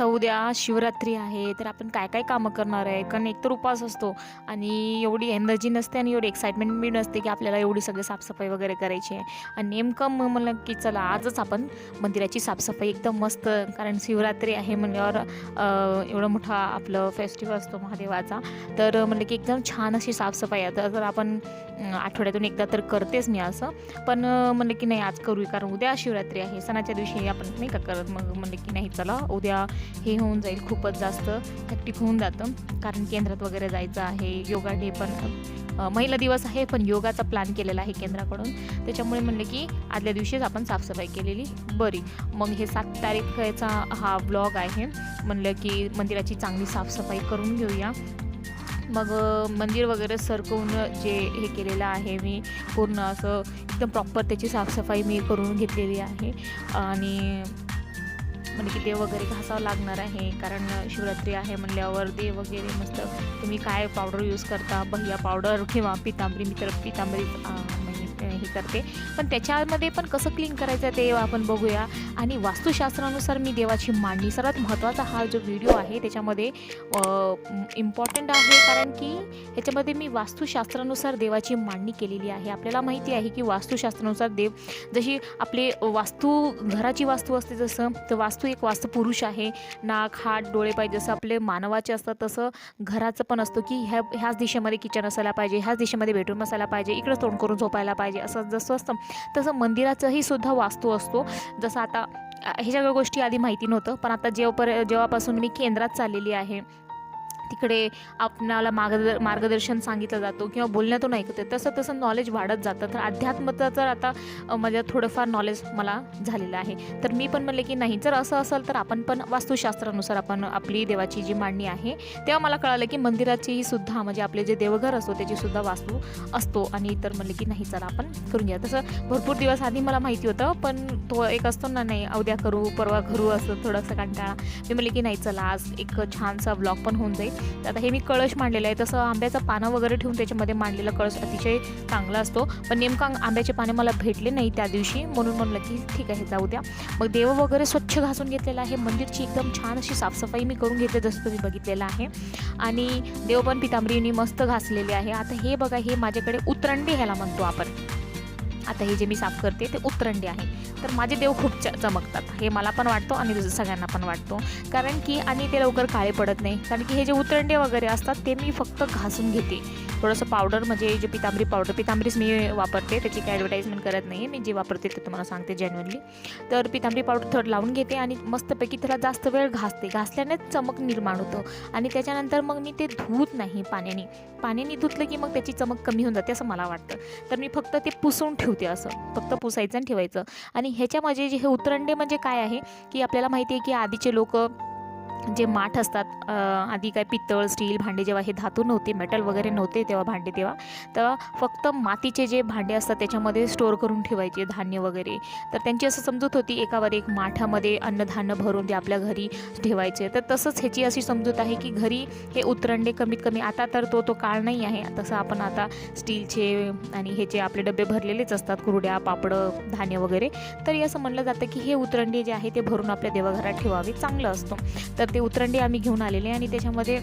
आता उद्या शिवरात्री आहे तर आपण काय काय कामं करणार आहे? कारण एकतर उपवास असतो आणि एवढी एनर्जी नसते आणि एवढी एक्साइटमेंट बी नसते की आपल्याला एवढी सगळी साफसफाई वगैरे करायची आहे. आणि नेमकं मग म्हणलं की चला आजच आपण मंदिराची साफसफाई एकदम मस्त कारण शिवरात्री आहे म्हणल्यावर एवढं मोठा आपलं फेस्टिवल असतो महादेवाचा. तर म्हणलं की एकदम छान अशी साफसफाई आता तर आपण आठवड्यातून एकदा तर करतेच मी असं. पण म्हणलं की नाही आज करू कारण उद्या शिवरात्री आहे. सणाच्या दिवशी आपण नाही का करत मग म्हणलं की नाही चला उद्या हे होऊन जाईल खूपच जास्त हॅक्टिक होऊन जातं. कारण केंद्रात वगैरे जायचं आहे योगा डे पण महिला दिवस आहे पण योगाचा प्लॅन केलेला आहे केंद्राकडून. त्याच्यामुळे म्हणलं की आदल्या दिवशीच आपण साफसफाई केलेली बरी. मग हे सात तारीखचा हा ब्लॉग आहे. म्हणलं की मंदिराची चांगली साफसफाई करून घेऊया. मग मंदिर वगैरे सरकवून जे हे केलेलं आहे मी पूर्ण असं एकदम प्रॉपर त्याची साफसफाई मी करून घेतलेली आहे. आणि म्हणजे की देव वगैरे घासावं लागणार आहे कारण शिवरात्री आहे म्हणल्यावर देव वगैरे मस्त तुम्ही काय पावडर यूज करता? बह्या पावडर किंवा पितांबरी मित्र पितांबरी म्हणजे, हे करते. पण त्याच्यामध्ये पण कसं क्लीन करायचं ते आपण बघूया. आणि वास्तुशास्त्रानुसार मी देवाची मांडणी सर्वात महत्त्वाचा हा जो व्हिडिओ आहे त्याच्यामध्ये इम्पॉर्टंट आहे कारण की ह्याच्यामध्ये मी वास्तुशास्त्रानुसार देवाची मांडणी केलेली आहे. आपल्याला माहिती आहे की वास्तुशास्त्रानुसार देव जशी आपले वास्तू घराची वास्तू असते जसं तर वास्तू एक वास्तुपुरुष आहे. नाक हात डोळे पाहिजे जसं आपले मानवाचे असतात तसं घराचं पण असतं की ह्या ह्याच दिशेमध्ये किचन असायला पाहिजे ह्याच दिशेमध्ये बेडरूम असायला पाहिजे इकडं तोंड करून झोपायला पाहिजे असं जसं असतं तसं मंदिराचंही सुद्धा वास्तू असतो. जसं आता ह्या हे सगळ्या गोष्टी आधी माहिती नव्हतं पण आता जेव्हापर जेव्हापासून मी केंद्रात चाललेली आहे तिकडे आपणाला मार्गदर् मार्गदर्शन सांगितलं जातो किंवा बोलण्यातून ऐकते तसं तसं नॉलेज वाढत जातं. तर अध्यात्माचं जर आता माझ्या थोडंफार नॉलेज मला झालेलं आहे. तर मी पण म्हणले की नाही जर असं असेल तर आपण पण वास्तुशास्त्रानुसार आपण आपली देवाची जी मांडणी आहे तेव्हा मला कळालं की मंदिराचीही सुद्धा म्हणजे आपले जे देवघर असतो त्याची सुद्धा वास्तू असतो. आणि तर म्हणले की नाही चला आपण करून घ्या तसं भरपूर दिवस आधी मला माहिती होतं पण तो एक असतो ना नाही उद्या करू परवा करू असं थोडंसं कंटाळा. मी म्हणले की नाही चला आज एक छानसा ब्लॉग पण होऊन जाईल. तर आता हे मी कळश मांडलेलं आहे. तसं आंब्याचं पानं वगैरे ठेवून त्याच्यामध्ये मांडलेला कळश अतिशय चांगला असतो. पण नेमका आंब्याचे पाने मला भेटले नाही त्या दिवशी. म्हणून म्हणलं की ठीक आहे जाऊ द्या. मग देव वगैरे स्वच्छ घासून घेतलेलं आहे. मंदिरची एकदम छान अशी साफसफाई मी करून घेतली जसं तुम्ही बघितलेलं आहे. आणि देव पण पितांबरीने मस्त घासलेले आहे. आता हे बघा हे माझ्याकडे उतरंडी ह्याला म्हणतो आपण. आता हे जे मी साफ करते ते उतरंडी आहे. तर माझे देव खूप च चमकतात. हे मला पण वाटतो आणि दुसरं सगळ्यांना पण वाटतो. कारण की आणि ते लवकर काळे पडत नाही. कारण की हे जे उतरंडे वगैरे असतात ते मी फक्त घासून घेते. थोडंसं पावडर म्हणजे जे पितांबरी पावडर पितांबरीच मी वापरते त्याची काही ॲडव्हर्टाईजमेंट करत नाही मी जे वापरते ते तुम्हाला सांगते जेन्युअनली तर पितांबरी पावडर थोडं लावून घेते आणि मस्तपैकी त्याला जास्त वेळ घासते. घासल्याने चमक निर्माण होतं आणि त्याच्यानंतर मग मी ते धुत नाही पाण्याने. पाण्याने धुतलं की मग त्याची चमक कमी होऊन जाते असं मला वाटतं. तर मी फक्त ते पुसून ठेवते असं. फक्त पुसायचं आणि ठेवायचं. आणि ह्याच्यामध्ये जे हे उतरंडे म्हणजे काय आहे की आपल्याला माहिती आहे की आधीचे लोक जे माठ असतात आधी काय पितळ स्टील भांडे जेव्हा हे धातू नव्हते मेटल वगैरे नव्हते तेव्हा भांडे तेव्हा तर फक्त मातीचे जे भांडे असतात त्याच्यामध्ये स्टोअर करून ठेवायचे धान्य वगैरे. तर त्यांची असं समजूत होती एकावर एक माठामध्ये अन्नधान्य भरून ते आपल्या घरी ठेवायचे. तर तसंच ह्याची अशी समजूत आहे की घरी हे उतरंडे कमीत कमी आता तर तो तो काळ नाही आहे. तसं आपण आता स्टीलचे आणि हे जे आपले डबे भरलेलेच असतात कुरड्या पापडं धान्य वगैरे. तरी असं म्हणलं जातं की हे उतरंडे जे आहे ते भरून आपल्या देवघरात ठेवावे चांगलं असतं. तर ते उतरंडे आम्ही घेऊन आलेले आणि त्याच्यामध्ये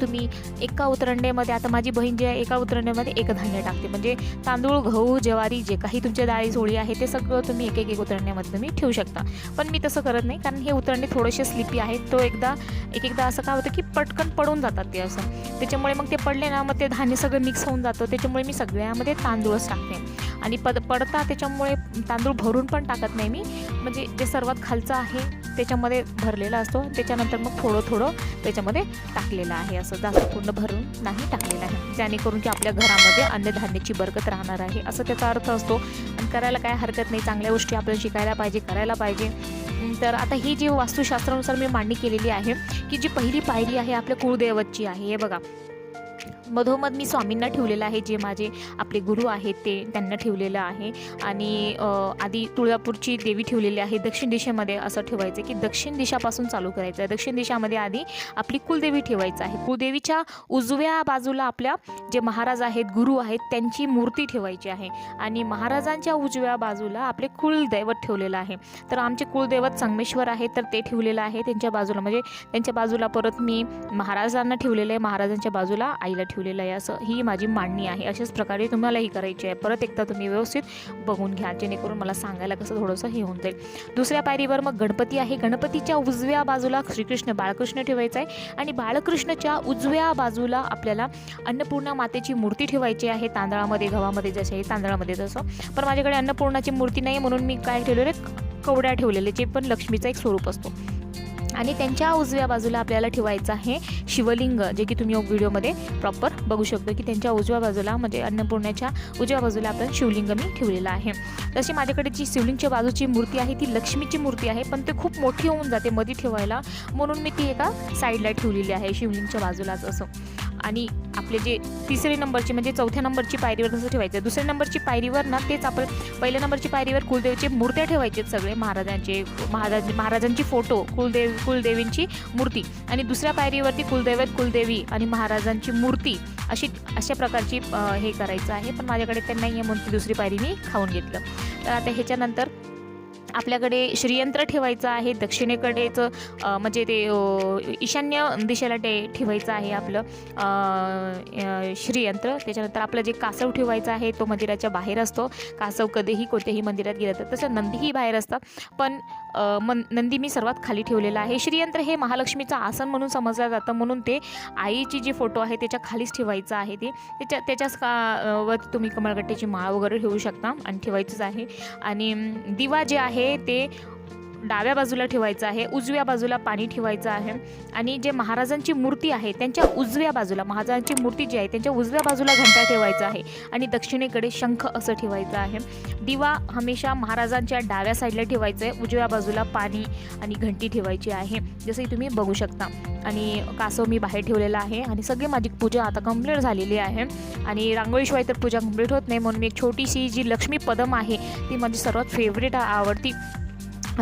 तुम्ही एका उतरंडेमध्ये आता माझी बहीण जी आहे एका उतरंडेमध्ये एक धान्य टाकते. म्हणजे तांदूळ गहू ज्वारी जे काही तुमच्या डाळी झोळी आहे ते सगळं तुम्ही एक एक एक उतरंड्यामध्ये तुम्ही ठेवू शकता. पण मी तसं करत नाही कारण हे उतरंडे थोडेसे स्लिपी आहेत. तो एकदा एक एकदा असं काय होतं की पटकन पडून जातात ते असं. त्याच्यामुळे मग ते पडले ना मग ते धान्य सगळं मिक्स होऊन जातं. त्याच्यामुळे मी सगळ्यामध्ये तांदूळच टाकते. आणि पद पडता त्याच्यामुळे तांदूळ भरून पण टाकत नाही मी. म्हणजे जे सर्वात खालचं आहे त्याच्यामध्ये भरलेला असतो. त्याच्यानंतर मग थोडं थोडं त्याच्यामध्ये टाकलेलं आहे. असं जास्त पूर्ण भरून नाही टाकलेलं आहे. जेणेकरून की आपल्या घरामध्ये अन्नधान्याची बरकत राहणार आहे. असं त्याचा अर्थ असतो. आणि करायला काय हरकत नाही. चांगल्या गोष्टी आपल्याला शिकायला पाहिजे करायला पाहिजे. तर आता ही जी वास्तुशास्त्रानुसार मी मांडणी केलेली आहे की जी पहिली पायरी आहे आपल्या कुळदैवतची आहे. हे बघा. मधोमध मी स्वामींना ठेवलेलं आहे जे माझे आपले गुरु आहेत ते त्यांना ठेवलेलं आहे. आणि आधी तुळजापूरची देवी ठेवलेली आहे दक्षिण दिशेमध्ये असं ठेवायचं की दक्षिण दिशापासून चालू करायचं. आहे दक्षिण दिशामध्ये आधी आपली कुलदेवी ठेवायचं आहे. कुलदेवीच्या उजव्या बाजूला आपल्या जे महाराज आहेत गुरु आहेत त्यांची मूर्ती ठेवायची आहे. आणि महाराजांच्या उजव्या बाजूला आपले कुलदैवत ठेवलेलं आहे. तर आमचे कुलदैवत संगमेश्वर आहे तर ते ठेवलेलं आहे. त्यांच्या बाजूला म्हणजे त्यांच्या बाजूला परत मी महाराजांना ठेवलेलं आहे. महाराजांच्या बाजूला आईला ठेवलेलं आहे असं ही माझी मांडणी आहे. अशाच प्रकारे तुम्हालाही करायची आहे. परत एकदा तुम्ही व्यवस्थित बघून घ्या जेणेकरून मला सांगायला कसं थोडंसं हे होऊन जाईल. दुसऱ्या पायरीवर मग गणपती आहे. गणपतीच्या उजव्या बाजूला श्रीकृष्ण बाळकृष्ण ठेवायचं आहे आणि बाळकृष्णच्या उजव्या बाजूला आपल्याला अन्नपूर्णा मातेची मूर्ती ठेवायची आहे तांदळामध्ये गव्हामध्ये जसे आहे तांदळामध्ये जसं पण माझ्याकडे अन्नपूर्णाची मूर्ती नाही म्हणून मी काय ठेवलेले? कवड्या ठेवलेले जे पण लक्ष्मीचा एक स्वरूप असतो. आणि त्यांच्या उजव्या बाजूला आपल्याला ठेवायचं आहे शिवलिंग जे की तुम्ही व्हिडिओमध्ये प्रॉपर बघू शकतो की त्यांच्या उजव्या बाजूला म्हणजे अन्नपूर्णाच्या उजव्या बाजूला आपण शिवलिंग मी ठेवलेलं आहे. तशी माझ्याकडे जी शिवलिंगच्या बाजूची मूर्ती आहे ती लक्ष्मीची मूर्ती आहे पण ते खूप मोठी होऊन जाते मध्ये ठेवायला. म्हणून मी ती एका साईडला ठेवलेली आहे शिवलिंगच्या बाजूलाच असं. आणि आपले जे तिसरी नंबरची म्हणजे चौथ्या नंबरची पायरीवर कसं ठेवायचं दुसऱ्या नंबरची पायरीवर ना तेच आपण पहिल्या नंबरची पायरीवर कुलदेवचे मूर्त्या ठेवायचे सगळे महाराजांचे महाराज महाराजांची फोटो कुलदेव कुलदेवींची मूर्ती. आणि दुसऱ्या पायरीवरती कुलदैवत कुलदेवी आणि महाराजांची मूर्ती अशी अशा प्रकारची हे करायचं आहे. पण माझ्याकडे ते नाही आहे म्हणून ती दुसरी पायरी मी खाऊन घेतलं. तर आता ह्याच्यानंतर आपल्याकडे श्रीयंत्र ठेवायचं आहे दक्षिणेकडेचं म्हणजे ते ईशान्य दिशेला ते ठेवायचं आहे आपलं श्रीयंत्र. त्याच्यानंतर आपलं जे कासव ठेवायचं आहे तो मंदिराच्या बाहेर असतो. कासव कधीही कोणत्याही मंदिरात गेलं तर तसं नंदीही बाहेर असतात पण मन नंदी मी सर्वात खाली ठेवलेला आहे. श्रीयंत्र हे महालक्ष्मीचं आसन म्हणून समजलं जातं. म्हणून ते आईची जी फोटो आहे त्याच्या खालीच ठेवायचं आहे ते. त्याच्या त्याच्याच का वर तुम्ही कमळगट्ट्याची माळ वगैरे ठेवू शकता आणि ठेवायचंच आहे. आणि दिवा जे आहे ते डाव्या बाजूला ठेवायचं आहे उजव्या बाजूला पाणी ठेवायचं आहे. आणि जे महाराजांची मूर्ती आहे त्यांच्या उजव्या बाजूला महाराजांची मूर्ती जी आहे त्यांच्या उजव्या बाजूला घंटा ठेवायचा आहे. आणि दक्षिणेकडे शंख असं ठेवायचं आहे. दिवा हमेशा महाराजांच्या डाव्या साईडला ठेवायचं आहे उजव्या बाजूला पाणी आणि घंटी ठेवायची आहे. जसं की तुम्ही बघू शकता. आणि कासव मी बाहेर ठेवलेला आहे आणि सगळी माझी पूजा आता कंप्लीट झालेली आहे. आणि रांगोळीशिवाय तर पूजा कंप्लीट होत नाही म्हणून मी एक छोटीशी जी लक्ष्मी पदम आहे ती माझी सर्वात फेवरेट आवडती.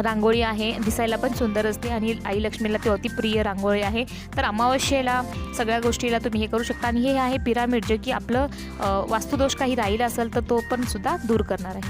रांगोळी आहे दिसायला पण सुंदर असते आणि आई लक्ष्मीला ती अति प्रिय रांगोळी आहे. तर अमावस्येला सगळ्या गोष्टीला तुम्ही हे करू शकता आणि हे आहे पिरामिड जे की आपलं वास्तुदोष काही राहिला असेल तर तो पण सुद्धा दूर करणार आहे.